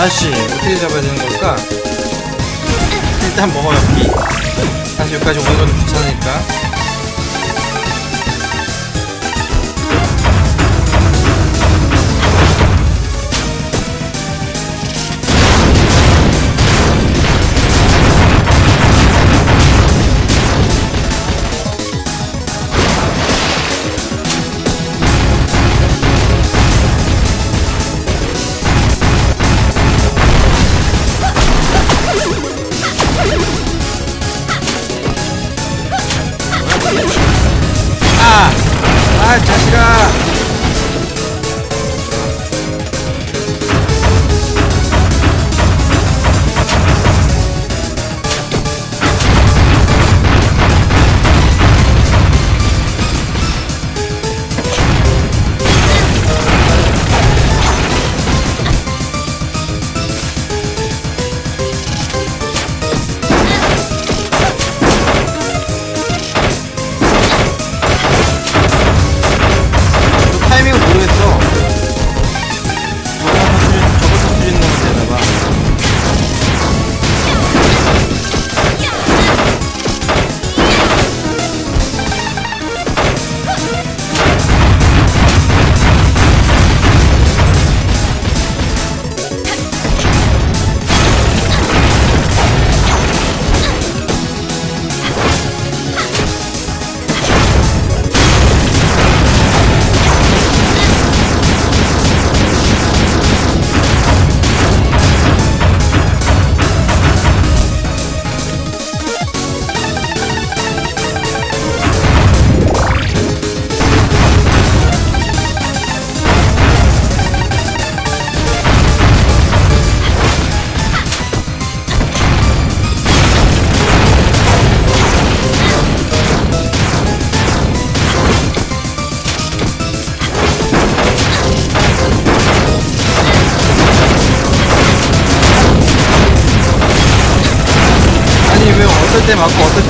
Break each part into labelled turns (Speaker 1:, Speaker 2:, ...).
Speaker 1: 아씨 어떻게 잡아야 되는 걸까? 일단 먹어요 피 다시 여기까지 오는 건 귀찮으니까 아 자식아!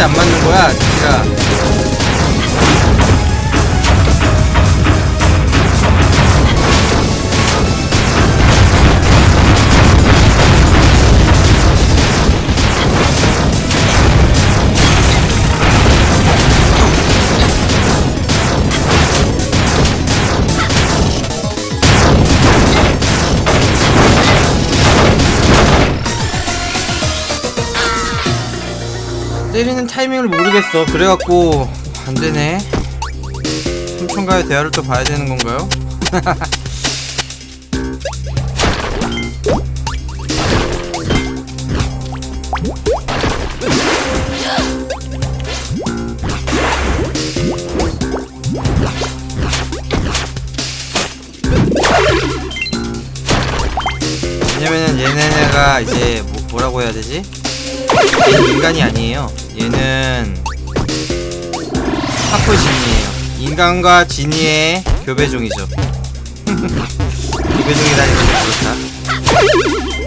Speaker 1: 안 맞는 거야, 자식 때리는 타이밍을 모르겠어. 그래갖고 안 되네. 삼촌과의 대화를 또 봐야 되는 건가요? 왜냐면은 얘네가 이제 뭐, 뭐라고 해야 되지? 얘는 인간이 아니에요. 얘는 하프 진이에요. 인간과 진이의 교배종이죠. 교배종이라니 좀 그렇다.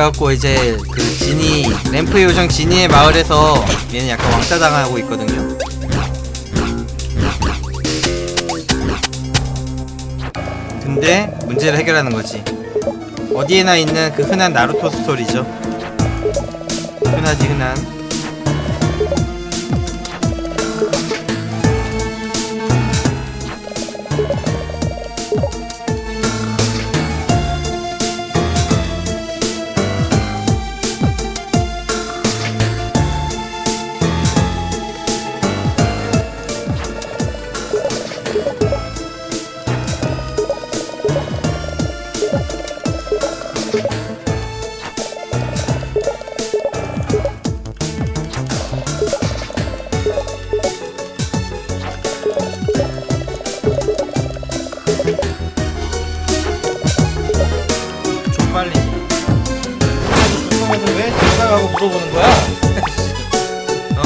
Speaker 1: 그래갖고 이제 그 진이 램프 요정 진이의 마을에서 얘는 약간 왕따 당하고 있거든요. 근데 문제를 해결하는 거지. 어디에나 있는 그 흔한 나루토 스토리죠. 흔하지 흔한. 물어보는 거야? 어?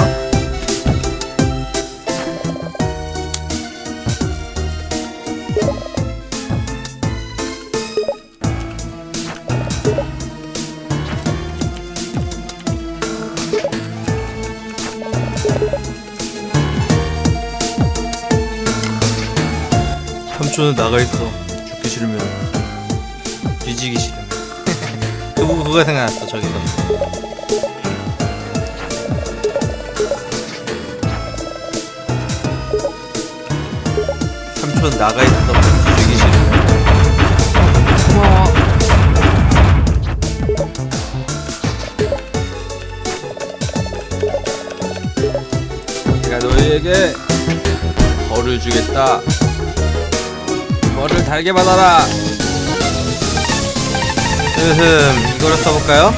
Speaker 1: 삼촌은 나가 있어. 죽기 싫으면 뒤지기 싫으면. 그거 생각났어 저기. 나가 있어. 죽이기 싫으면. 고마워. 내가 너희에게 벌을 주겠다. 벌을 달게 받아라. 으흠, 이거로 써볼까요?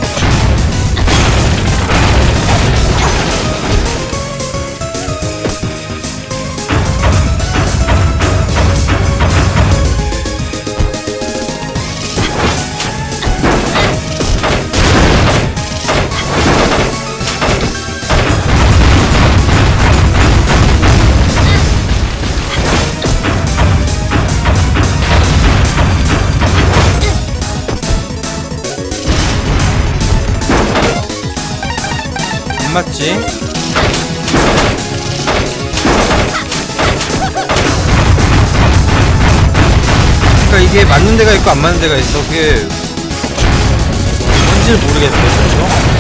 Speaker 1: 맞지? 그러니까 이게 맞는 데가 있고 안 맞는 데가 있어. 그게 뭔지를 모르겠어, 그렇죠?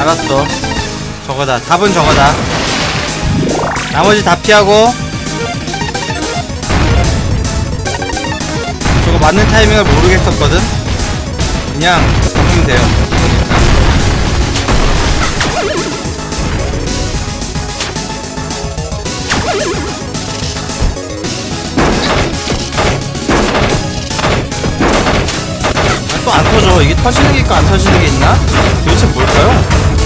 Speaker 1: 알았어. 저거다. 답은 저거다. 나머지 다 피하고. 저거 맞는 타이밍을 모르겠었거든? 그냥 하면 돼요. 안 터져. 이게 터지는 게 있고 안 터지는 게 있나? 도대체 뭘까요?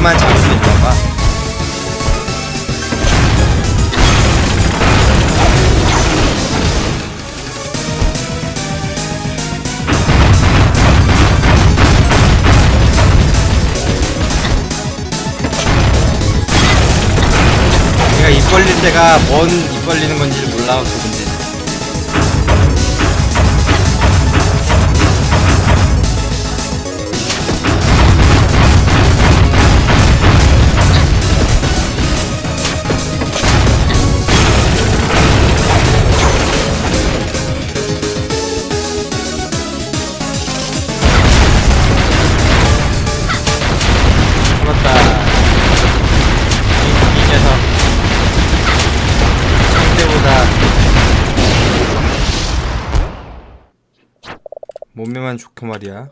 Speaker 1: 거만 잡으면 되나봐. 내가 입 벌릴 때가 뭔 입 벌리는 건지를 몰라갖 몸매만 좋고 말이야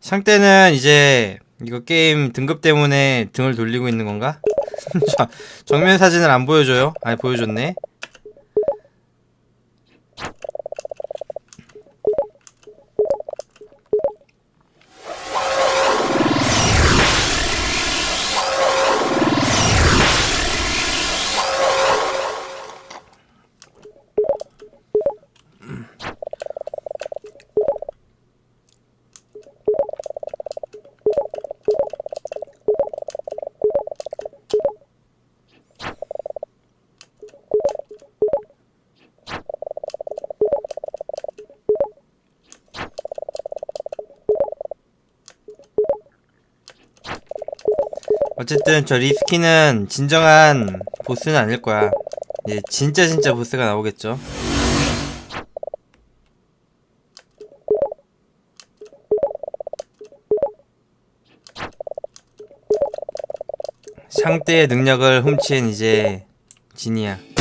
Speaker 1: 상대는 이제 이거 게임 등급 때문에 등을 돌리고 있는 건가? 자, 정면 사진을 안 보여줘요? 아니 보여줬네 어쨌든 저 리스키는 진정한 보스는 아닐 거야. 이제 진짜 진짜 보스가 나오겠죠. 상대의 능력을 훔친 이제 진이야.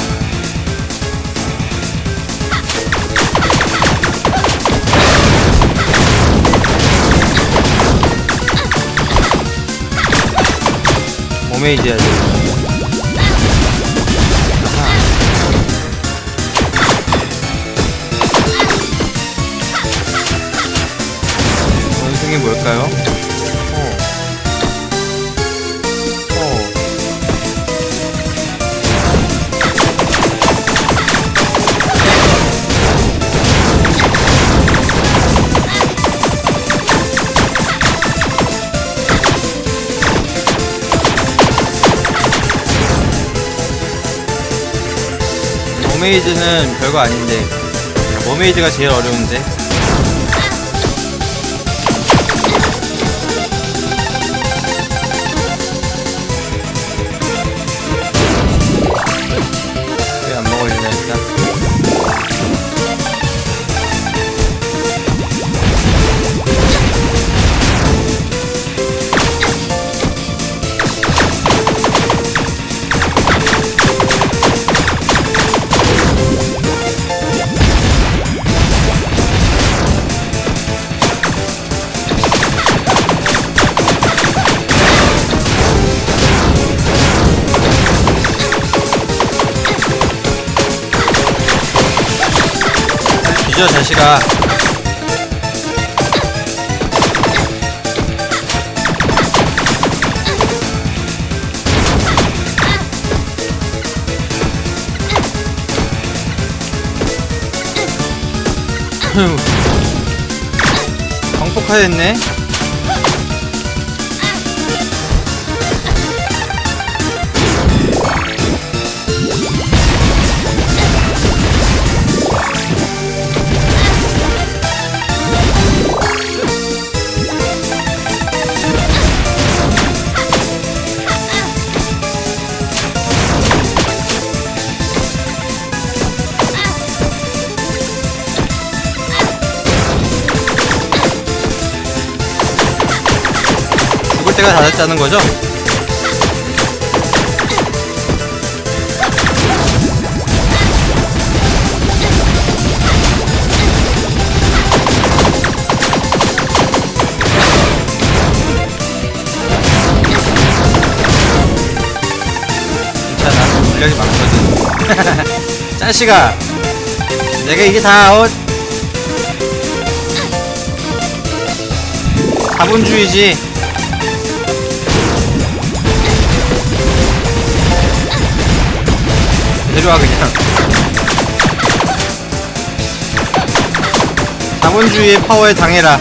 Speaker 1: 오메 머메이드는 별거 아닌데 머메이드가 제일 어려운데 뒤져 자식아 휴. 광폭화됐네 있다는 거죠? 괜찮아 물량이 많거든. 짠씨가. 내가 이게 다 어, 자본주의지. 내려와 그냥. 자본주의의 파워에 당해라.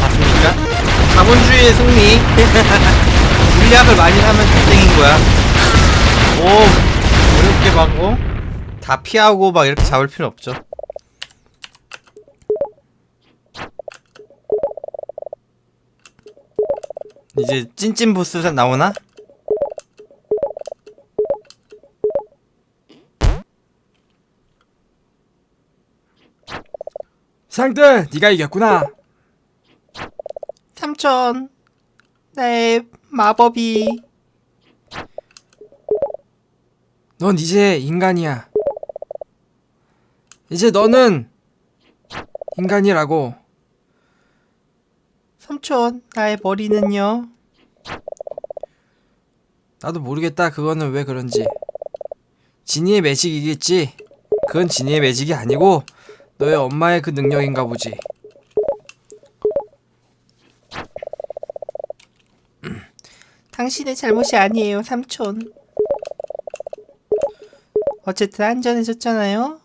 Speaker 1: 맞습니까? 자본주의의 승리. 물약을 많이 사면 땡인 거야. 오, 어렵게 막, 어? 다 피하고 막 이렇게 잡을 필요 없죠. 이제 찐찐 보스 나오나?
Speaker 2: 상들 네가 이겼구나
Speaker 1: 삼촌, 나의 마법이.
Speaker 2: 넌 이제 인간이야. 이제 너는 인간이라고.
Speaker 1: 삼촌, 나의 머리는요?
Speaker 2: 나도 모르겠다. 그거는 왜 그런지. 지니의 매직이겠지? 그건 지니의 매직이 아니고 너의 엄마의 그 능력인가 보지
Speaker 1: 당신의 잘못이 아니에요, 삼촌. 어쨌든 안전해졌잖아요.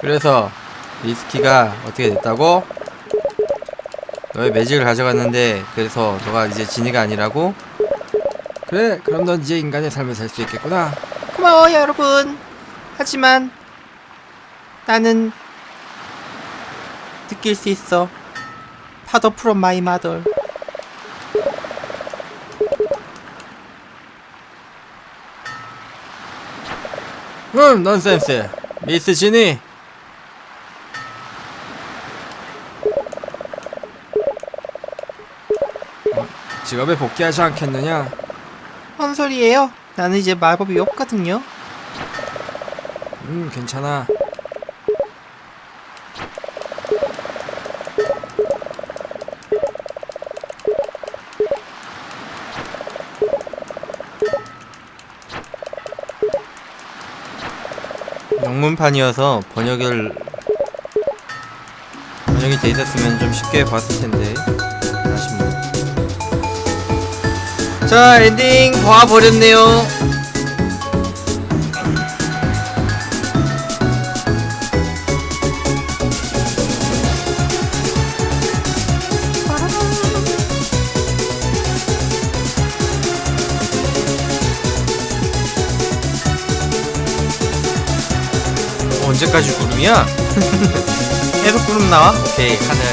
Speaker 1: 그래서 리스키가 어떻게 됐다고? 너의 매직을 가져갔는데 그래서 너가 이제 진이가 아니라고?
Speaker 2: 그래 그럼 넌 이제 인간의 삶을 살 수 있겠구나
Speaker 1: 고마워 여러분. 하지만 나는 느낄 수 있어. 파더 프롬 마이 마더. 음, 넌센스. 미스 지니.
Speaker 2: 직업에 복귀하지 않겠느냐
Speaker 1: 뭔 소리예요? 나는 이제 마법이 없거든요.
Speaker 2: 음 괜찮아
Speaker 1: 영문판이어서 번역을 번역이 돼 있었으면 좀 쉽게 봤을 텐데 아쉽네. 자 엔딩 봐버렸네요. 언제까지 구름이야? 계속 구름 나와? 오케이 하늘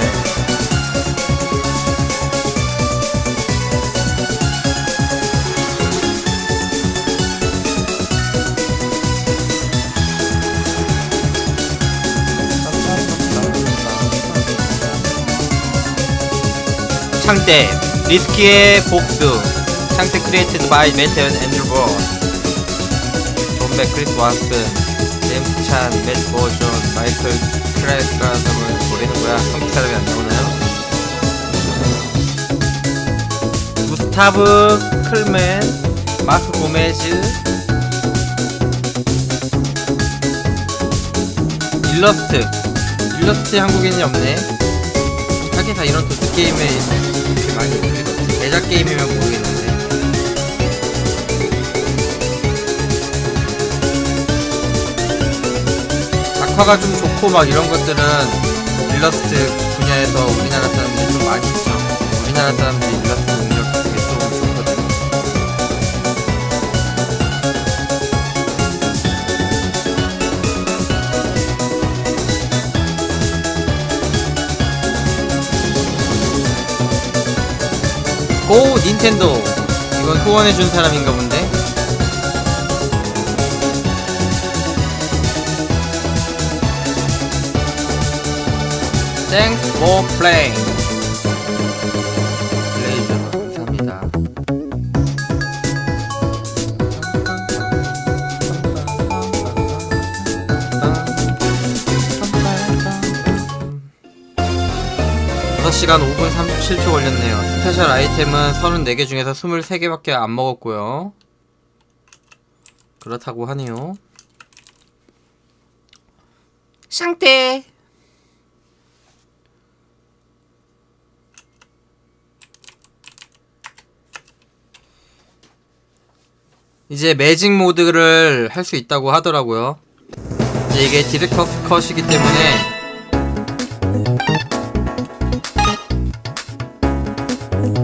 Speaker 1: 창대 리스키의 복수 창대 크리에이티드 바이 매트 앤드루 존 맥크리스 왓슨 찬, 맷 버전, 마이클 크라이스가 등을 노리는 거야. 한국 사람이 안 나오나요? 구스타브 클맨, 마크 고메즈, 일러스트. 일러스트 한국인이 없네. 하긴 다 이런 도트 게임에 이렇게 많이 대작 게임이면 모르겠는 작화가 좀 좋고 막 이런 것들은 일러스트 분야에서 우리나라 사람들이 좀 많이 있죠. 우리나라 사람들이 일러스트 능력 되게 좀 좋거든요. 고 닌텐도 이건 후원해준 사람인가 본데 Thanks for playing. 플레이저 감사합니다. 여섯 시간 5분 37초 걸렸네요. 스페셜 아이템은 34개 중에서 23개밖에 안 먹었고요. 그렇다고 하네요. 상태. 이제 매직 모드를 할 수 있다고 하더라고요. 이제 이게 디렉터스 컷이기 때문에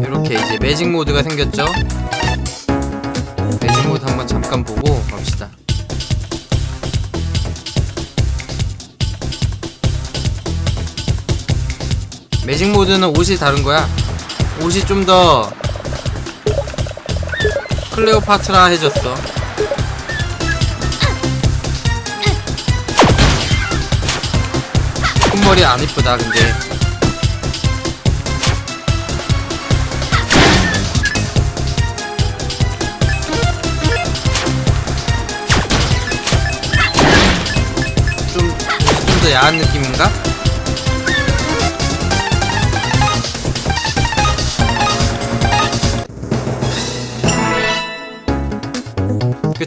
Speaker 1: 이렇게 이제 매직 모드가 생겼죠. 매직 모드 한번 잠깐 보고 갑시다. 매직 모드는 옷이 다른 거야. 옷이 좀더 클레오파트라 해졌어. 콧머리 안 이쁘다 근데. 좀 좀 더 야한 느낌인가?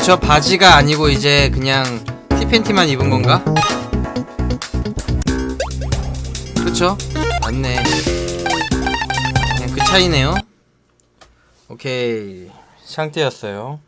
Speaker 1: 그쵸? 바지가 아니고 이제 그냥 티팬티만 입은 건가? 그쵸? 맞네. 그냥 그 차이네요. 오케이. 상태였어요